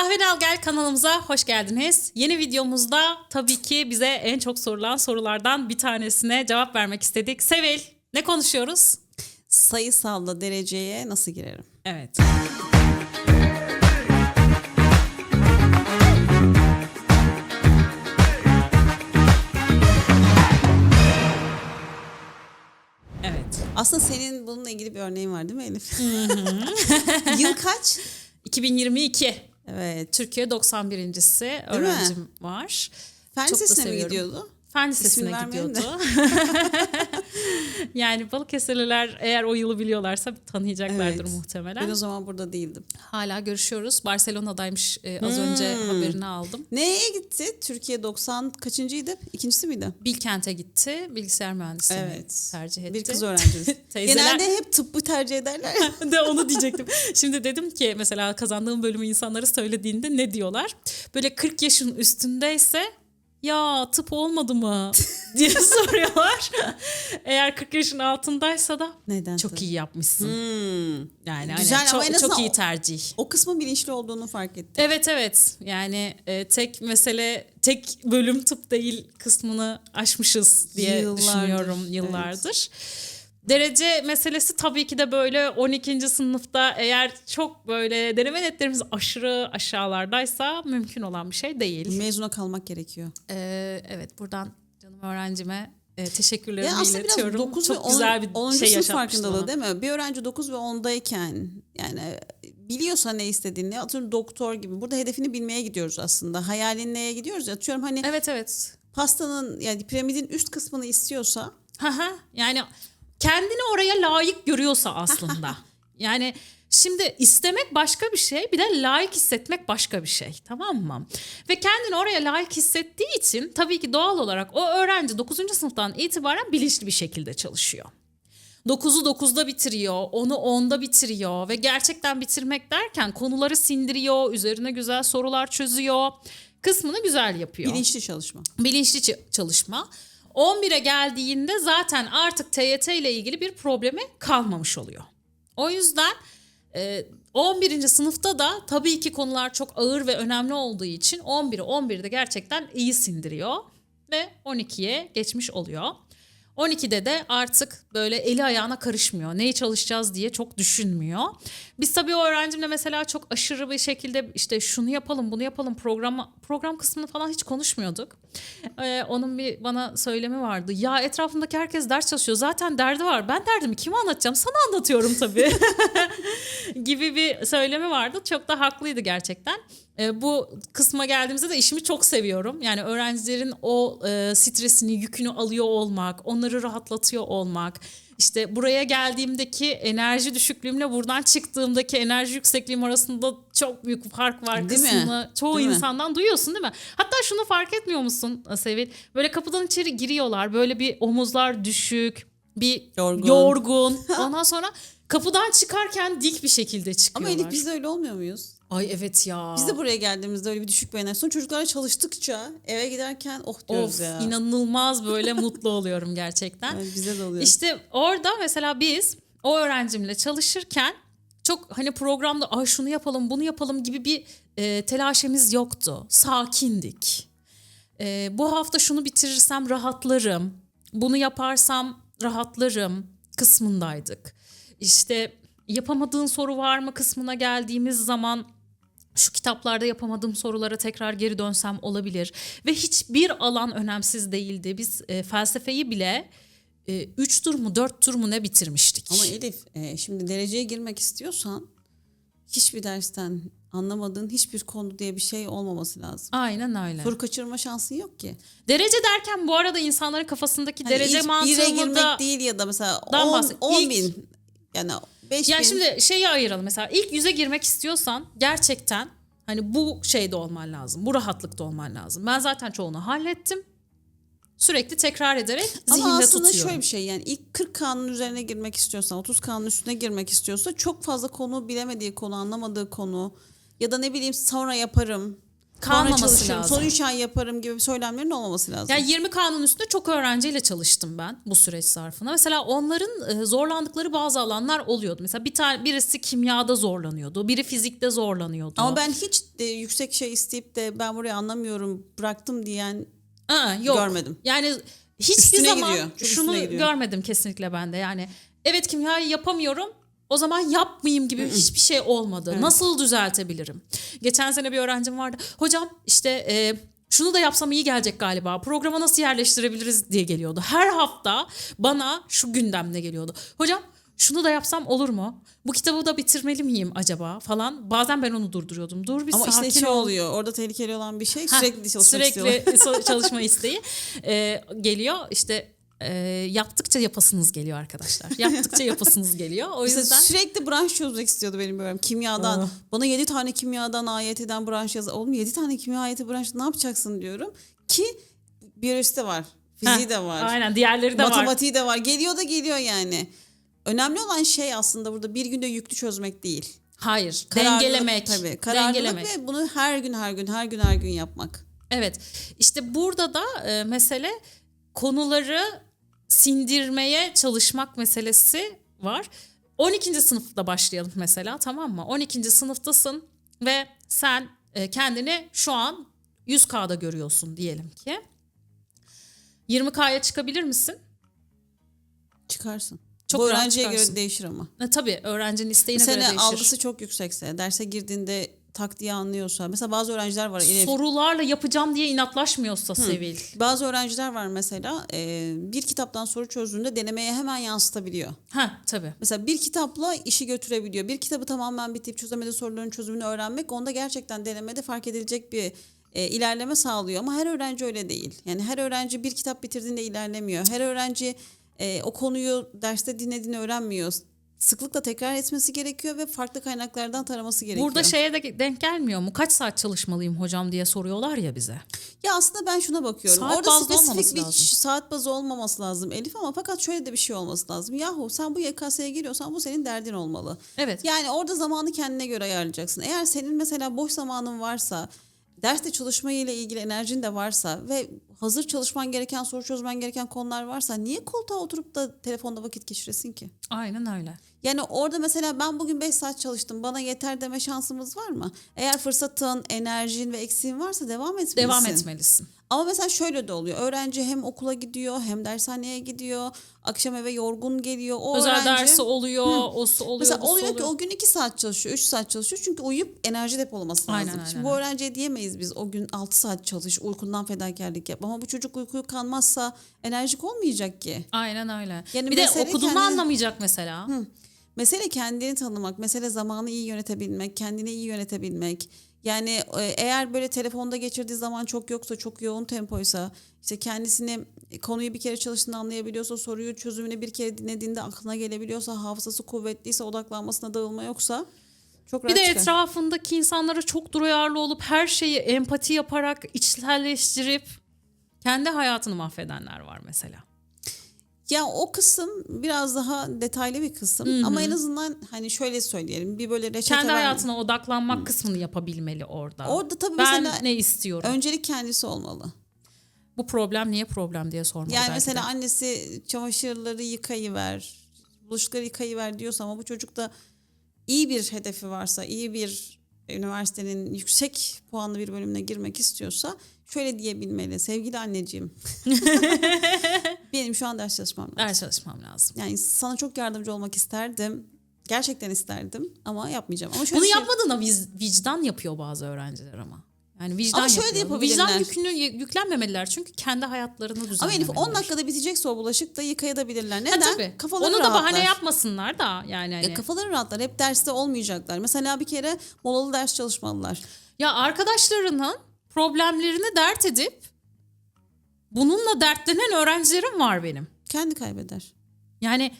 Kahveni Al Gel kanalımıza hoş geldiniz. Yeni videomuzda tabii ki bize en çok sorulan sorulardan bir tanesine cevap vermek istedik. Sevil, ne konuşuyoruz? Sayısalla dereceye nasıl girerim? Evet. Evet. Aslında senin bununla ilgili bir örneğin var değil mi Elif? Yıl kaç? 2022. Evet. Türkiye 91.si mi? öğrencim var. Fen Çok Lisesi'ne mi gidiyordu? Fen Lisesi'ne gidiyordu. yani Balıkesirliler eğer o yılı biliyorlarsa tanıyacaklardır Evet. muhtemelen. Ben o zaman burada değildim. Hala görüşüyoruz. Barcelona'daymış e, az önce Hmm. haberini aldım. Neye gitti? Türkiye 90 kaçıncıydı? İkincisi miydi? Bilkent'e gitti. Bilgisayar mühendisliğini Evet. tercih etti. Bir kız. Teyzeler- Genelde hep tıbbı tercih ederler. de onu diyecektim. Şimdi dedim ki mesela kazandığım bölümü insanlara söylediğinde ne diyorlar? Böyle 40 yaşın üstündeyse ya tıp olmadı mı diye soruyorlar. Eğer 40 yaşın altındaysa da Neden? çok tabii? iyi yapmışsın. Hmm. Yani Güzel hani ama en çok, azından çok iyi o- tercih. O kısmı bilinçli olduğunu fark ettim. Evet evet yani e, tek mesele tek bölüm tıp değil kısmını aşmışız diye Yıllardır, düşünüyorum evet. Derece meselesi tabii ki de böyle 12. sınıfta eğer çok böyle deneme netlerimiz aşırı aşağılardaysa mümkün olan bir şey değil. Mezuna kalmak gerekiyor. Ee, evet buradan canım öğrencime e, teşekkürlerimi Ya aslında biraz iletiyorum. 9 çok ve 10, güzel bir 10. şey sınıf farkındalığı değil mi? Bir öğrenci 9 ve 10'dayken yani biliyorsa ne istediğini atıyorum doktor gibi. Burada hedefini bilmeye gidiyoruz aslında. Hayalin neye gidiyoruz? Atıyorum hani Evet evet. pastanın yani piramidin üst kısmını istiyorsa Haha, yani kendini oraya layık görüyorsa aslında. yani şimdi istemek başka bir şey bir de layık hissetmek başka bir şey tamam mı? Ve kendini oraya layık hissettiği için tabii ki doğal olarak o öğrenci 9. sınıftan itibaren bilinçli bir şekilde çalışıyor. 9'u 9'da bitiriyor, 10'u 10'da bitiriyor ve gerçekten bitirmek derken konuları sindiriyor, üzerine güzel sorular çözüyor. Kısmını güzel yapıyor bilinçli çalışma. bilinçli çalışma. 11'e geldiğinde zaten artık TYT ile ilgili bir problemi kalmamış oluyor. O yüzden e, 11. sınıfta da tabii ki konular çok ağır ve önemli olduğu için 11'i 11'de gerçekten iyi sindiriyor ve 12'ye geçmiş oluyor. 12'de de artık böyle eli ayağına karışmıyor. Neyi çalışacağız diye çok düşünmüyor. Biz tabii o öğrencimle mesela çok aşırı bir şekilde işte şunu yapalım bunu yapalım program program kısmını falan hiç konuşmuyorduk. Ee, onun bir bana söylemi vardı. Ya etrafındaki herkes ders çalışıyor. Zaten derdi var. Ben derdimi kime anlatacağım? Sana anlatıyorum tabii. gibi bir söylemi vardı. Çok da haklıydı gerçekten. Ee, bu kısma geldiğimizde de işimi çok seviyorum. Yani öğrencilerin o e, stresini, yükünü alıyor olmak, onları rahatlatıyor olmak. İşte buraya geldiğimdeki enerji düşüklüğümle buradan çıktığımdaki enerji yüksekliğim arasında çok büyük fark var Değil mi? kısmını çoğu Değil mi? insandan duyuyorsun değil mi? Hatta şunu fark etmiyor musun Sevil? Böyle kapıdan içeri giriyorlar. Böyle bir omuzlar düşük, bir Yorgun. yorgun. Ondan sonra kapıdan çıkarken dik bir şekilde Ama çıkıyorlar. Elif biz de öyle olmuyor muyuz? Ay evet ya. Biz de buraya geldiğimizde öyle bir düşük enerji. Sonra çocuklarla çalıştıkça eve giderken oh diyoruz Of ya. inanılmaz böyle mutlu oluyorum gerçekten. Evet, bize de oluyor. İşte orada mesela biz o öğrencimle çalışırken çok hani programda ay şunu yapalım bunu yapalım gibi bir e, telaşemiz yoktu. Sakindik. E, bu hafta şunu bitirirsem rahatlarım. Bunu yaparsam rahatlarım kısmındaydık. İşte yapamadığın soru var mı kısmına geldiğimiz zaman şu kitaplarda yapamadığım sorulara tekrar geri dönsem olabilir. Ve hiçbir alan önemsiz değildi. Biz e, felsefeyi bile 3 tur mu 4 tur mu ne bitirmiştik. Ama Elif e, şimdi dereceye girmek istiyorsan hiçbir dersten anlamadığın hiçbir konu diye bir şey olmaması lazım. Aynen öyle. Soru kaçırma şansın yok ki. Derece derken bu arada insanların kafasındaki Hani derece ilk mantığını girmek da... değil ya da mesela Dan 10, bahset. 10 İlk- bin yani 5 Ya bin. şimdi şeyi ayıralım mesela ilk yüze girmek istiyorsan gerçekten hani bu şeyde olman lazım. Bu rahatlıkta olman lazım. Ben zaten çoğunu hallettim. Sürekli tekrar ederek Ama zihinde aslında tutuyorum. şöyle bir şey yani ilk 40 kanun üzerine girmek istiyorsan 30 kanun üstüne girmek istiyorsa çok fazla konu bilemediği konu anlamadığı konu ya da ne bileyim sonra yaparım Kalmaması çalışırım. lazım. Son 3 ay yaparım gibi söylemlerin olmaması lazım. Yani 20 kanun üstünde çok öğrenciyle çalıştım ben bu süreç zarfında. Mesela onların e, zorlandıkları bazı alanlar oluyordu. Mesela bir tane birisi kimyada zorlanıyordu, biri fizikte zorlanıyordu. Ama ben hiç de yüksek şey isteyip de ben burayı anlamıyorum bıraktım diyen Aa, yok. Görmedim. Yani hiçbir Üstüne zaman gidiyor, çok şunu gidiyor. görmedim kesinlikle ben de. Yani evet kimyayı yapamıyorum. O zaman yapmayayım gibi hiçbir şey olmadı. Nasıl düzeltebilirim? Geçen sene bir öğrencim vardı. Hocam işte e, şunu da yapsam iyi gelecek galiba. Programa nasıl yerleştirebiliriz diye geliyordu. Her hafta bana şu gündemle geliyordu. Hocam şunu da yapsam olur mu? Bu kitabı da bitirmeli miyim acaba falan. Bazen ben onu durduruyordum. Dur bir ama sakin işte şey ol. oluyor. Orada tehlikeli olan bir şey Heh, sürekli çalışmak sürekli istiyorlar. so- çalışma isteği e, geliyor. İşte e, yaptıkça yapasınız geliyor arkadaşlar. Yaptıkça yapasınız geliyor. O yüzden sürekli branş çözmek istiyordu benim böyle kimyadan. Bana 7 tane kimyadan AYT'den branş yaz. Oğlum 7 tane kimya AYT branşı ne yapacaksın diyorum. Ki biyolojisi de var. Fiziği de var. Aynen diğerleri de var. Matematiği de var. Geliyor da geliyor yani. Önemli olan şey aslında burada bir günde yüklü çözmek değil. Hayır, Kararlılık, dengelemek. Tabii. Kararlılık dengelemek. ve bunu her gün her gün her gün her gün yapmak. Evet. İşte burada da e, mesele konuları sindirmeye çalışmak meselesi var. 12. sınıfta başlayalım mesela tamam mı? 12. sınıftasın ve sen e, kendini şu an 100K'da görüyorsun diyelim ki. 20K'ya çıkabilir misin? Çıkarsın. Çok Bu öğrenciye çıkarsın. göre değişir ama. E, tabii öğrencinin isteğine göre Sene değişir. algısı çok yüksekse, derse girdiğinde tak diye anlıyorsa. Mesela bazı öğrenciler var. Elif, Sorularla yapacağım diye inatlaşmıyorsa Sevil. Bazı öğrenciler var mesela e, bir kitaptan soru çözdüğünde denemeye hemen yansıtabiliyor. Ha tabii. Mesela bir kitapla işi götürebiliyor. Bir kitabı tamamen bitip çözemediği soruların çözümünü öğrenmek onda gerçekten denemede fark edilecek bir e, ilerleme sağlıyor. Ama her öğrenci öyle değil. Yani her öğrenci bir kitap bitirdiğinde ilerlemiyor. Her öğrenci e, o konuyu derste dinlediğini öğrenmiyor. Sıklıkla tekrar etmesi gerekiyor ve farklı kaynaklardan taraması gerekiyor. Burada şeye de denk gelmiyor mu? Kaç saat çalışmalıyım hocam diye soruyorlar ya bize. Ya aslında ben şuna bakıyorum. Saat Orada bazlı olmaması spesifik bir lazım. saat bazı olmaması lazım Elif ama fakat şöyle de bir şey olması lazım. Yahu sen bu YKS'ye giriyorsan bu senin derdin olmalı. Evet. Yani orada zamanı kendine göre ayarlayacaksın. Eğer senin mesela boş zamanın varsa, derste çalışma ile ilgili enerjin de varsa ve hazır çalışman gereken, soru çözmen gereken konular varsa niye koltuğa oturup da telefonda vakit geçiresin ki? Aynen öyle. Yani orada mesela ben bugün 5 saat çalıştım bana yeter deme şansımız var mı? Eğer fırsatın, enerjin ve eksiğin varsa devam etmelisin. Devam etmelisin. Ama mesela şöyle de oluyor. Öğrenci hem okula gidiyor hem dershaneye gidiyor. Akşam eve yorgun geliyor. O Özel öğrenci, dersi oluyor, o su oluyor, Mesela oluyor ki o gün 2 saat çalışıyor, 3 saat çalışıyor. Çünkü uyuyup enerji depolaması lazım. Aynen, aynen, Şimdi bu öğrenciye diyemeyiz biz o gün 6 saat çalış, uykundan fedakarlık yap. Ama bu çocuk uykuyu kalmazsa enerjik olmayacak ki. Aynen öyle. Yani bir de okuduğunu kendini- anlamayacak mesela. Mesele kendini tanımak, mesele zamanı iyi yönetebilmek, kendini iyi yönetebilmek. Yani e, eğer böyle telefonda geçirdiği zaman çok yoksa, çok yoğun tempoysa, işte kendisini konuyu bir kere çalıştığını anlayabiliyorsa, soruyu çözümünü bir kere dinlediğinde aklına gelebiliyorsa, hafızası kuvvetliyse, odaklanmasına dağılma yoksa çok Bir de çıkar. etrafındaki insanlara çok duyarlı olup her şeyi empati yaparak içselleştirip kendi hayatını mahvedenler var mesela. Ya o kısım biraz daha detaylı bir kısım ama en azından hani şöyle söyleyelim bir böyle reçete Kendi ver- hayatına odaklanmak kısmını yapabilmeli orada. Orada tabii ben mesela ne istiyorum? öncelik kendisi olmalı. Bu problem niye problem diye sormalı Yani mesela de. annesi çamaşırları yıkayıver, bulaşıkları yıkayıver diyorsa ama bu çocukta iyi bir hedefi varsa, iyi bir üniversitenin yüksek puanlı bir bölümüne girmek istiyorsa şöyle diyebilmeli. Sevgili anneciğim, benim şu an ders çalışmam lazım. Ders çalışmam lazım. Yani sana çok yardımcı olmak isterdim. Gerçekten isterdim ama yapmayacağım. Ama şöyle Bunu şey- yapmadığına vicdan yapıyor bazı öğrenciler ama. Yani vicdan Ama şöyle de yapıyor. yapabilirler. Vicdan yükünü yüklenmemeliler çünkü kendi hayatlarını Ama düzenlemeliler. Elif 10 dakikada bitecekse o bulaşık da yıkayabilirler. Ha, Neden? tabii. Kafaları Onu da rahatlar. bahane yapmasınlar da yani hani. Ya kafaları rahatlar. Hep derste olmayacaklar. Mesela bir kere molalı ders çalışmalılar. Ya arkadaşlarının problemlerini dert edip bununla dertlenen öğrencilerim var benim. Kendi kaybeder. Yani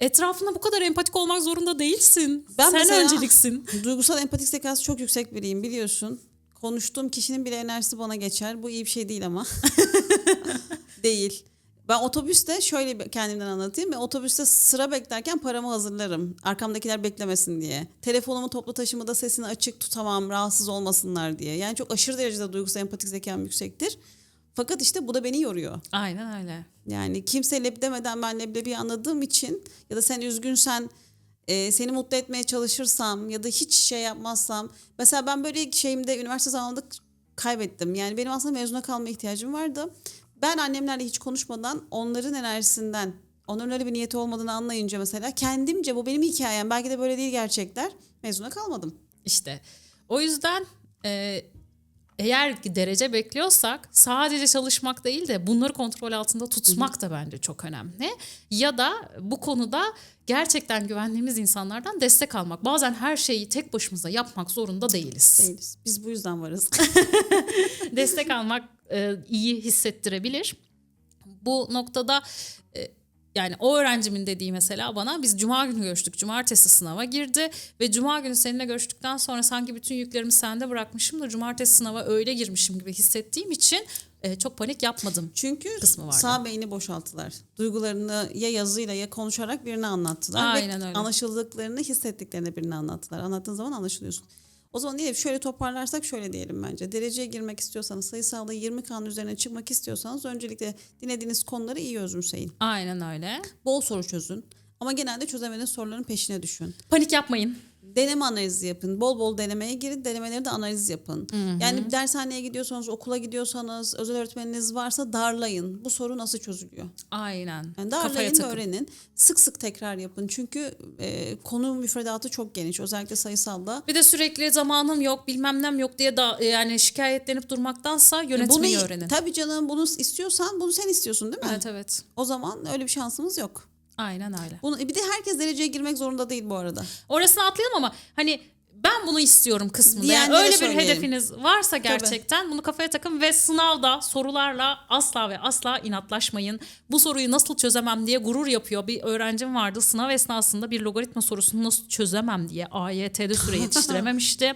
etrafında bu kadar empatik olmak zorunda değilsin. Ben Sen mesela- önceliksin. Duygusal empatik zekası çok yüksek biriyim biliyorsun. Konuştuğum kişinin bile enerjisi bana geçer. Bu iyi bir şey değil ama. değil. Ben otobüste şöyle kendimden anlatayım. Ben otobüste sıra beklerken paramı hazırlarım. Arkamdakiler beklemesin diye. Telefonumu toplu taşımada sesini açık tutamam rahatsız olmasınlar diye. Yani çok aşırı derecede duygusal empatik zekam yüksektir. Fakat işte bu da beni yoruyor. Aynen öyle. Yani kimse leb demeden ben leblebi anladığım için ya da sen üzgünsen e, seni mutlu etmeye çalışırsam ya da hiç şey yapmazsam mesela ben böyle şeyimde üniversite zamanında kaybettim. Yani benim aslında mezuna kalma ihtiyacım vardı. Ben annemlerle hiç konuşmadan onların enerjisinden onların öyle bir niyeti olmadığını anlayınca mesela kendimce bu benim hikayem belki de böyle değil gerçekler mezuna kalmadım. İşte o yüzden e, eğer derece bekliyorsak sadece çalışmak değil de bunları kontrol altında tutmak da bence çok önemli. Ya da bu konuda gerçekten güvendiğimiz insanlardan destek almak. Bazen her şeyi tek başımıza yapmak zorunda değiliz. Değiliz. Biz bu yüzden varız. destek almak e, iyi hissettirebilir. Bu noktada e, yani o öğrencimin dediği mesela bana biz cuma günü görüştük. Cumartesi sınava girdi ve cuma günü seninle görüştükten sonra sanki bütün yüklerimi sende bırakmışım da cumartesi sınava öyle girmişim gibi hissettiğim için e, çok panik yapmadım. Çünkü kısmı vardı. sağ beyni boşalttılar. Duygularını ya yazıyla ya konuşarak birine anlattılar. Aynen Ve öyle. anlaşıldıklarını hissettiklerini birine anlattılar. Anlattığın zaman anlaşılıyorsun. O zaman diyelim şöyle toparlarsak şöyle diyelim bence. Dereceye girmek istiyorsanız sayısalda 20 kanun üzerine çıkmak istiyorsanız öncelikle dinlediğiniz konuları iyi özümseyin. Aynen öyle. Bol soru çözün. Ama genelde çözemediğiniz soruların peşine düşün. Panik yapmayın. Deneme analizi yapın. Bol bol denemeye girin. Denemeleri de analiz yapın. Yani dershaneye gidiyorsanız, okula gidiyorsanız, özel öğretmeniniz varsa darlayın. Bu soru nasıl çözülüyor? Aynen. Yani darlayın ve öğrenin. Sık sık tekrar yapın. Çünkü e, konu müfredatı çok geniş. Özellikle sayısalda. Bir de sürekli zamanım yok bilmem nem yok diye da yani şikayetlenip durmaktansa Bunu yönetmeyi öğrenin. tabii canım bunu istiyorsan bunu sen istiyorsun değil mi? Evet evet. O zaman öyle bir şansımız yok. Aynen öyle. Bunu, bir de herkes dereceye girmek zorunda değil bu arada. Orasını atlayalım ama hani ben bunu istiyorum kısmında. Yani öyle bir hedefiniz varsa gerçekten bunu kafaya takın ve sınavda sorularla asla ve asla inatlaşmayın. Bu soruyu nasıl çözemem diye gurur yapıyor. Bir öğrencim vardı sınav esnasında bir logaritma sorusunu nasıl çözemem diye AYT'de süre yetiştirememişti.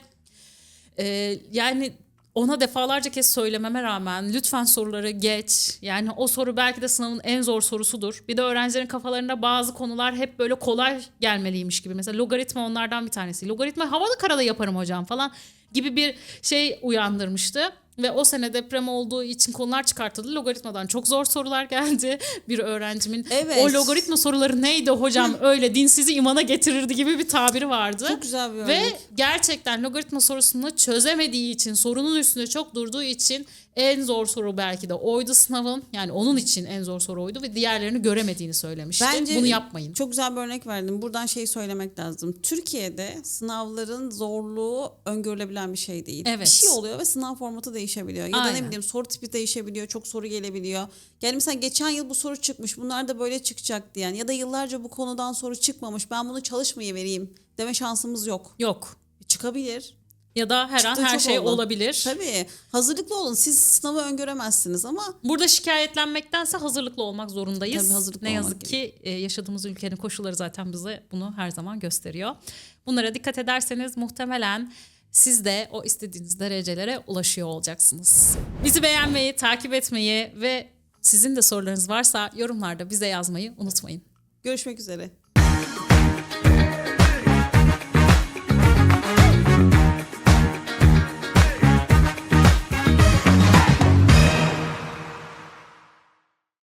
Ee, yani ona defalarca kez söylememe rağmen lütfen soruları geç. Yani o soru belki de sınavın en zor sorusudur. Bir de öğrencilerin kafalarında bazı konular hep böyle kolay gelmeliymiş gibi. Mesela logaritma onlardan bir tanesi. Logaritma havalı karada yaparım hocam falan gibi bir şey uyandırmıştı. Ve o sene deprem olduğu için konular çıkartıldı. Logaritmadan çok zor sorular geldi. Bir öğrencimin Evet. o logaritma soruları neydi hocam öyle dinsizi imana getirirdi gibi bir tabiri vardı. Çok güzel bir Ve örnek. gerçekten logaritma sorusunu çözemediği için, sorunun üstünde çok durduğu için en zor soru belki de oydu sınavın. Yani onun için en zor soru oydu ve diğerlerini göremediğini söylemişti. Bence Bunu yapmayın. Çok güzel bir örnek verdim. Buradan şeyi söylemek lazım. Türkiye'de sınavların zorluğu öngörülebilen bir şey değil. Evet. Bir şey oluyor ve sınav formatı değişebiliyor. Ya da Aynen. ne bileyim soru tipi değişebiliyor. Çok soru gelebiliyor. Yani mesela geçen yıl bu soru çıkmış. Bunlar da böyle çıkacak diyen. Ya da yıllarca bu konudan soru çıkmamış. Ben bunu çalışmayı vereyim deme şansımız yok. Yok. Çıkabilir. Ya da her an her çok şey oldu. olabilir. Tabii. Hazırlıklı olun. Siz sınavı öngöremezsiniz ama Burada şikayetlenmektense hazırlıklı olmak zorundayız. Tabii hazırlıklı ne olmak yazık ki e, yaşadığımız ülkenin koşulları zaten bize bunu her zaman gösteriyor. Bunlara dikkat ederseniz muhtemelen siz de o istediğiniz derecelere ulaşıyor olacaksınız. Bizi beğenmeyi, takip etmeyi ve sizin de sorularınız varsa yorumlarda bize yazmayı unutmayın. görüşmek üzere.